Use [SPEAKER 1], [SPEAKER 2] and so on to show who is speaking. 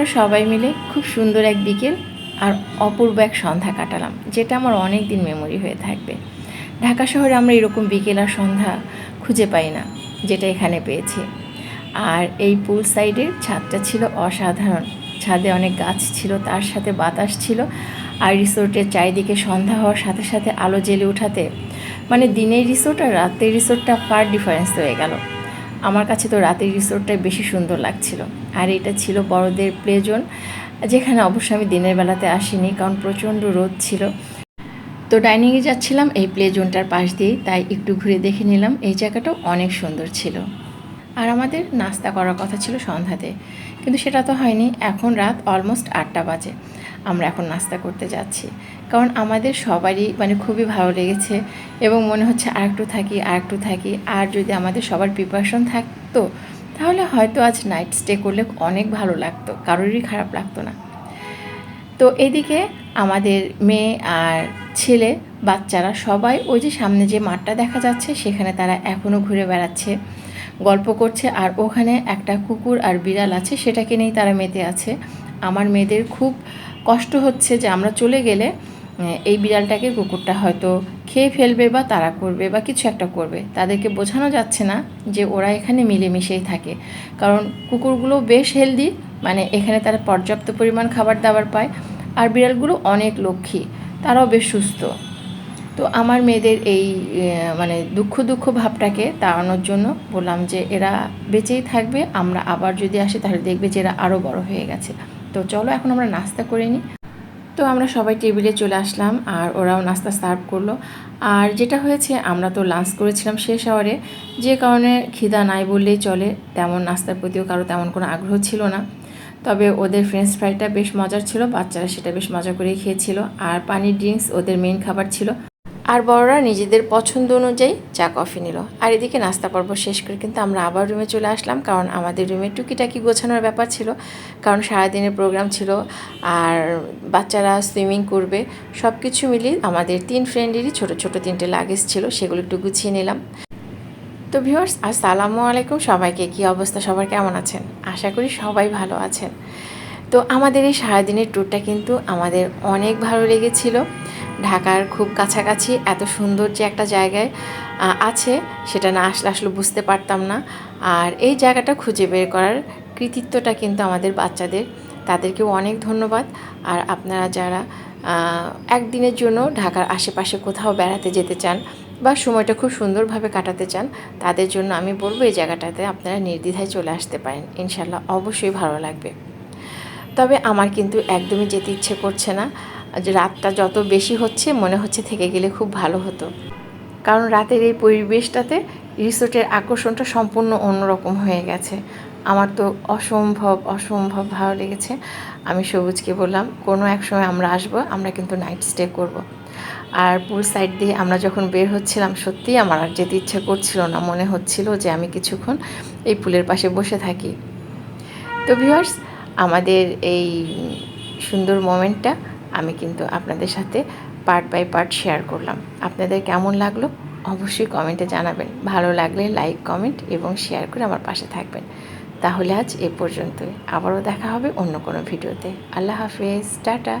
[SPEAKER 1] আমরা সবাই মিলে খুব সুন্দর এক বিকেল আর অপূর্ব এক সন্ধ্যা কাটালাম, যেটা আমার অনেক দিন মেমোরি হয়ে থাকবে। ঢাকা শহরে আমরা এরকম বিকেল আর সন্ধ্যা খুঁজে পাই না, যেটা এখানে পেয়েছি। আর এই পুল সাইডের ছাদটা ছিল অসাধারণ, ছাদে অনেক গাছ ছিল, তার সাথে বাতাস ছিল, আর রিসোর্টের চারিদিকে সন্ধ্যা হওয়ার সাথে সাথে আলো জ্বেলে ওঠাতে মানে দিনের রিসোর্ট আর রাতের রিসোর্টটা পার ডিফারেন্স হয়ে গেল। আমার কাছে তো রাতের রিসোর্টটাই বেশি সুন্দর লাগছিল। আর এটা ছিল বড়দের প্লে জোন, যেখানে অবশ্যই আমি দিনের বেলাতে আসিনি কারণ প্রচণ্ড রোদ ছিল। তো ডাইনিংয়ে যাচ্ছিলাম, এই প্লে জোনটার পাশ দিয়ে, তাই একটু ঘুরে দেখে নিলাম, এই জায়গাটাও অনেক সুন্দর ছিল। আর আমাদের নাস্তা করার কথা ছিল সন্ধ্যাতে। কিন্তু সেটা তো হয়নি। এখন রাত অলমোস্ট আটটা বাজে। আমরা এখন নাস্তা করতে যাচ্ছি। কারণ আমাদের সবারই মানে খুবই ভালো লেগেছে এবং মনে হচ্ছে আর একটু থাকি, আর একটু থাকি। আর যদি আমাদের সবার প্রিপারেশন থাকতো, তাহলে হয়তো আজ নাইট স্টে করলে অনেক ভালো লাগতো। কারোরই খারাপ লাগতো না। তো এদিকে আমাদের মেয়ে আর ছেলে, বাচ্চারা সবাই ওই যে সামনে যে মাঠটা দেখা যাচ্ছে, সেখানে তারা এখনও ঘুরে বেড়াচ্ছে। গল্প করছে আর ওখানে একটা কুকুর আর বিড়াল আছে, সেটাকে নিয়েই তারা মেতে আছে। আমার মেয়েদের খুব কষ্ট হচ্ছে যে আমরা চলে গেলে এই বিড়ালটাকে কুকুরটা হয়তো খেয়ে ফেলবে বা তারা করবে বা কিছু একটা করবে। তাদেরকে বোঝানো যাচ্ছে না যে ওরা এখানে মিলেমিশেই থাকে। কারণ কুকুরগুলো বেশ হেলদি মানে এখানে তারা পর্যাপ্ত পরিমাণ খাবার দাবার পায়। আর বিড়ালগুলো অনেক লক্ষ্মী, তারাও বেশ সুস্থ। তো আমার মেয়েদের এই মানে দুঃখ দুঃখ ভাবটাকে তাড়ানোর জন্য বললাম যে এরা বেঁচেই থাকবে, আমরা আবার যদি আসি তাহলে দেখবে যে এরা আরও বড় হয়ে গেছে। তো চলো এখন আমরা নাস্তা করে নিই। তো আমরা সবাই টেবিলে চলে আসলাম আর ওরাও নাস্তা সার্ভ করল। আর যেটা হয়েছে, আমরা তো লাঞ্চ করেছিলাম শেষ আওয়ারে। যে কারণে খিদা নাই বললেই চলে, তেমন নাস্তার প্রতিও কারও তেমন কোনো আগ্রহ ছিল না। তবে ওদের ফ্রেঞ্চ ফ্রাইটা বেশ মজার ছিল, বাচ্চারা সেটা বেশ মজা করেই খেয়েছিল। আর পানির ড্রিঙ্কস ওদের মেইন খাবার ছিল। আর বড়রা নিজেদের পছন্দ অনুযায়ী চা, কফি নিল। আর এদিকে নাস্তা পর্ব শেষ করে কিন্তু আমরা আবার রুমে চলে আসলাম, কারণ আমাদের রুমে টুকিটাকি গোছানোর ব্যাপার ছিল, কারণ সারাদিনের প্রোগ্রাম ছিল আর বাচ্চারা সুইমিং করবে। সব কিছু মিলিয়ে আমাদের তিন ফ্রেন্ডেরই ছোট ছোট তিনটে লাগেজ ছিল, সেগুলো একটু গুছিয়ে নিলাম। তো ভিউয়ার্স আসসালামু আলাইকুম সবাইকে, কী অবস্থা? সবার কেমন আছেন? আশা করি সবাই ভালো আছেন। তো আমাদের এই সারাদিনের ট্যুরটা কিন্তু আমাদের অনেক ভালো লেগেছিল। ঢাকার খুব কাছাকাছি এত সুন্দর যে একটা জায়গায় আছে, সেটা না আসলে আসলে বুঝতে পারতাম না। আর এই জায়গাটা খুঁজে বের করার কৃতিত্বটা কিন্তু আমাদের বাচ্চাদের। তাদেরকেও অনেক ধন্যবাদ। আর আপনারা যারা একদিনের জন্য ঢাকার আশেপাশে কোথাও বেড়াতে যেতে চান বা সময়টা খুব সুন্দরভাবে কাটাতে চান, তাদের জন্য আমি বলব এই জায়গাটাতে আপনারা নির্দ্বিধায় চলে আসতে পারেন। ইনশাল্লাহ অবশ্যই ভালো লাগবে। তবে আমার কিন্তু একদমই যেতে ইচ্ছে করছে না। রাতটা যত বেশি হচ্ছে, মনে হচ্ছে থেকে গেলে খুব ভালো হতো। কারণ রাতের এই পরিবেশটাতে রিসোর্টের আকর্ষণটা সম্পূর্ণ অন্যরকম হয়ে গেছে। আমার তো অসম্ভব অসম্ভব ভালো লেগেছে। আমি সবুজকে বললাম, কোনো এক সময় আমরা আসব, আমরা কিন্তু নাইট স্টে করব। আর পুল সাইড দিয়ে আমরা যখন বের হচ্ছিলাম, সত্যিই আমার আর যেতে ইচ্ছে করছিল না। মনে হচ্ছিল যে আমি কিছুক্ষণ এই পুলের পাশে বসে থাকি। তো ভিউয়ার্স আমাদের এই সুন্দর মোমেন্টটা আমি কিন্তু আপনাদের সাথে পার্ট বাই পার্ট শেয়ার করলাম। আপনাদের কেমন লাগল? অবশ্যই কমেন্টে জানাবেন। ভালো লাগলে লাইক কমেন্ট এবং শেয়ার করে আমার পাশে থাকবেন। তাহলে আজ এ পর্যন্তই। আবারও দেখা হবে অন্য কোনো ভিডিওতে আল্লাহ হাফেজ। টাটা।